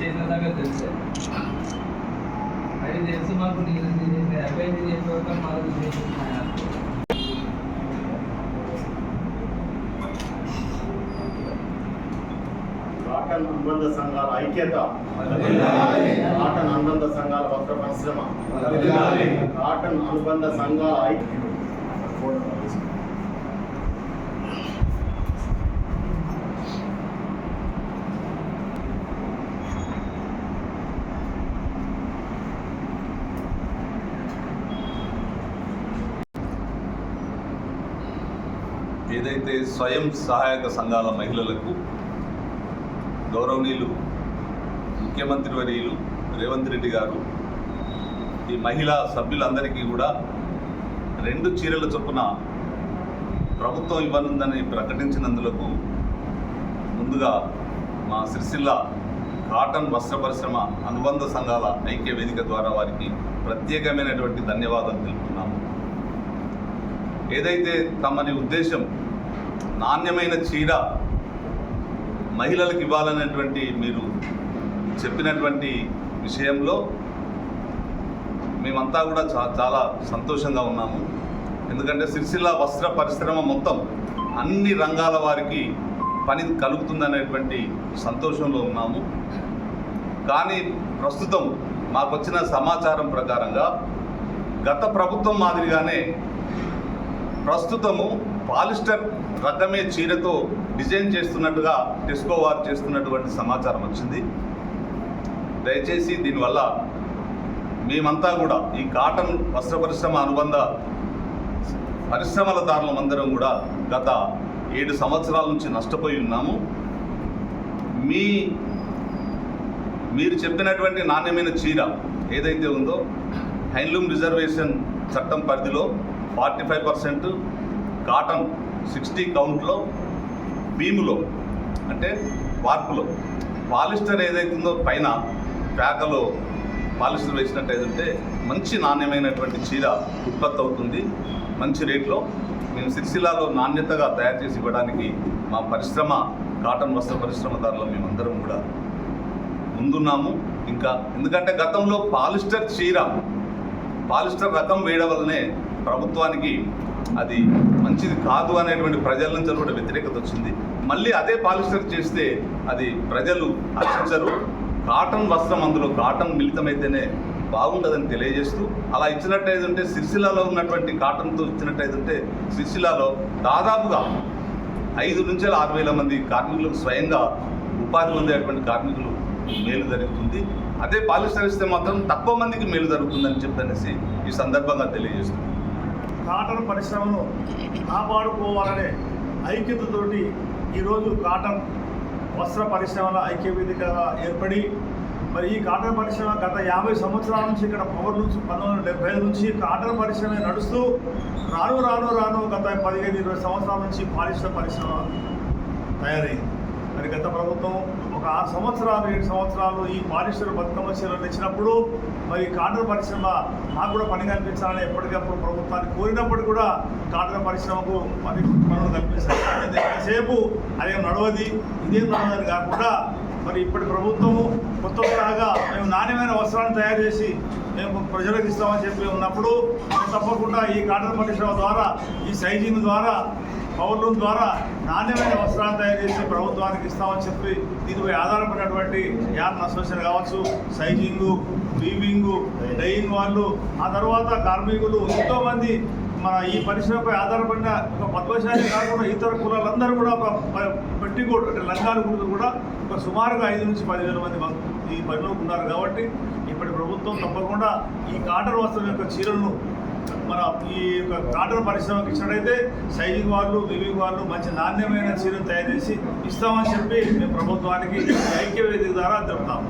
చేసిన సంగతి తెలుసు. అది తెలుసు మాకు నేను అబ్బాయి చెప్పాక మాకు చేసిన కాటన్ అనుబంధ సంఘాల ఐక్యత. కాటన్ అనుబంధ సంఘాల వస్త్ర పరిశ్రమ. కాటన్ అనుబంధ సంఘాల ఐక్యత ఏదైతే స్వయం సహాయక సంఘాల మహిళలకు గౌరవనీయులు ముఖ్యమంత్రి వర్యులు రేవంత్ రెడ్డి గారు ఈ మహిళా సభ్యులందరికీ కూడా రెండు చీరల చొప్పున ప్రభుత్వం ఇవ్వనుందని ప్రకటించినందులకు ముందుగా మా సిరిసిల్ల కాటన్ వస్త్ర పరిశ్రమ అనుబంధ సంఘాల ఐక్య వేదిక ద్వారా వారికి ప్రత్యేకమైనటువంటి ధన్యవాదాలు తెలుపుతున్నాము. ఏదైతే తమని ఉద్దేశం నాణ్యమైన చీర మహిళలకు ఇవ్వాలనేటువంటి మీరు చెప్పినటువంటి విషయంలో మేమంతా కూడా చా చాలా సంతోషంగా ఉన్నాము. ఎందుకంటే సిరిసిల్ల వస్త్ర పరిశ్రమ మొత్తం అన్ని రంగాల వారికి పని కలుగుతుందనేటువంటి సంతోషంలో ఉన్నాము. కానీ ప్రస్తుతం మాకు వచ్చిన సమాచారం ప్రకారంగా గత ప్రభుత్వం మాదిరిగానే ప్రస్తుతము పాలిస్టర్ రకమే చీరతో డిజైన్ చేస్తున్నట్టుగా టెస్కో వారు చేస్తున్నటువంటి సమాచారం వచ్చింది. దయచేసి దీనివల్ల మేమంతా కూడా ఈ కాటన్ వస్త్ర పరిశ్రమ అనుబంధ పరిశ్రమల దారులమందరం కూడా గత ఏడు సంవత్సరాల నుంచి నష్టపోయి ఉన్నాము. మీ మీరు చెప్పినటువంటి నాణ్యమైన చీర ఏదైతే ఉందో హ్యాండ్లూమ్ రిజర్వేషన్ చట్టం పరిధిలో forty five percent cotton sixty కౌంట్లో బీములో అంటే వార్పులో పాలిస్టర్ ఏదైతుందో పైన ప్యాకలో పాలిస్టర్ వేసినట్టు ఏదంటే మంచి నాణ్యమైనటువంటి చీర ఉత్పత్తి అవుతుంది మంచి రేట్లో మేము సిరిసిల్లాలో నాణ్యతగా తయారు చేసి ఇవ్వడానికి మా పరిశ్రమ కాటన్ వస్త్ర పరిశ్రమదారులు మేమందరం కూడా ముందున్నాము. ఇంకా ఎందుకంటే గతంలో పాలిస్టర్ చీర పాలిస్టర్ రకం వేయడం వల్లనే ప్రభుత్వానికి అది మంచిది కాదు అనేటువంటి ప్రజల నుంచి కూడా వ్యతిరేకత వచ్చింది. మళ్ళీ అదే పాలిస్టర్ చేస్తే అది ప్రజలు హర్షించరు. కాటన్ వస్త్రం అందులో కాటన్ మిళితమైతేనే బాగుంటుందని తెలియజేస్తూ అలా ఇచ్చినట్టయితే ఉంటే సిరిసిల్లాలో ఉన్నటువంటి కాటన్తో ఇచ్చినట్టయితే ఉంటే సిరిసిల్లాలో దాదాపుగా ఐదు నుంచి ఆరు వేల మంది కార్మికులకు స్వయంగా ఉపాధి పొందేటువంటి కార్మికులు మేలు జరుగుతుంది. అదే పాలిస్టర్ ఇస్తే మాత్రం తక్కువ మందికి మేలు జరుగుతుందని చెప్పనేసి ఈ సందర్భంగా తెలియజేస్తుంది కాటన్ పరిశ్రమను కాపాడుకోవాలనే ఐక్యతతోటి ఈరోజు కాటన్ వస్త్ర పరిశ్రమల ఐక్య వేదికగా ఏర్పడి మరి ఈ కాటన్ పరిశ్రమ గత యాభై సంవత్సరాల నుంచి ఇక్కడ పవర్ నుంచి పంతొమ్మిది వందల డెబ్బై ఐదు నుంచి కాటన్ పరిశ్రమ నడుస్తూ రాను రాను రాను గత పదిహేను ఇరవై సంవత్సరాల నుంచి పాలిస్టర్ పరిశ్రమ తయారైంది. మరి గత ప్రభుత్వం ఒక ఆరు సంవత్సరాలు ఏడు సంవత్సరాలు ఈ పాలిస్టర్ బతుకమ్మ చీరలు తెచ్చినప్పుడు మరి కాటన్ పరిశ్రమ మాకు కూడా పని కల్పించాలని ఎప్పటికప్పుడు ప్రభుత్వాన్ని కోరినప్పుడు కూడా కాటన్ పరిశ్రమకు పని పనులు కల్పించాలి ఎంతసేపు అదేం నడవది? ఇదేం నడవదని కాకుండా మరి ఇప్పటి ప్రభుత్వము కొత్త తరహాగా మేము నాణ్యమైన వస్త్రాన్ని తయారు చేసి మేము ప్రజలకు ఇస్తామని చెప్పి ఉన్నప్పుడు తప్పకుండా ఈ కాటన్ పరిశ్రమ ద్వారా ఈ సైజింగ్ ద్వారా పౌరుల ద్వారా నాణ్యమైన వస్త్రాలు తయారు చేసి ప్రభుత్వానికి ఇస్తామని చెప్పి దీనిపై ఆధారపడినటువంటి యాప్ అసోసియేషన్ కావచ్చు సైజింగు వీవింగు డైయింగ్ వాళ్ళు ఆ తర్వాత కార్మికులు ఎంతోమంది మన ఈ పరిశ్రమపై ఆధారపడిన ఒక పద్మశాలి కాకుండా ఇతర కులాలందరూ కూడా ఒక ప- అంటే లంగాలు కూడా కూడా ఒక సుమారుగా ఐదు నుంచి పదివేల మంది ఈ పనిలో ఉన్నారు కాబట్టి ఇప్పటి ప్రభుత్వం తప్పకుండా ఈ కాటన్ వస్త్రం యొక్క చీరలను మన ఈ యొక్క కాటన్ పరిశ్రమకి ఇచ్చినట్టయితే సైజింగ్ వాళ్ళు వివింగ్ వాళ్ళు మంచి నాణ్యమైన చీరలు తయారు చేసి ఇస్తామని చెప్పి మేము ప్రభుత్వానికి ఐక్యవేదిక ద్వారా తెలుపుతాము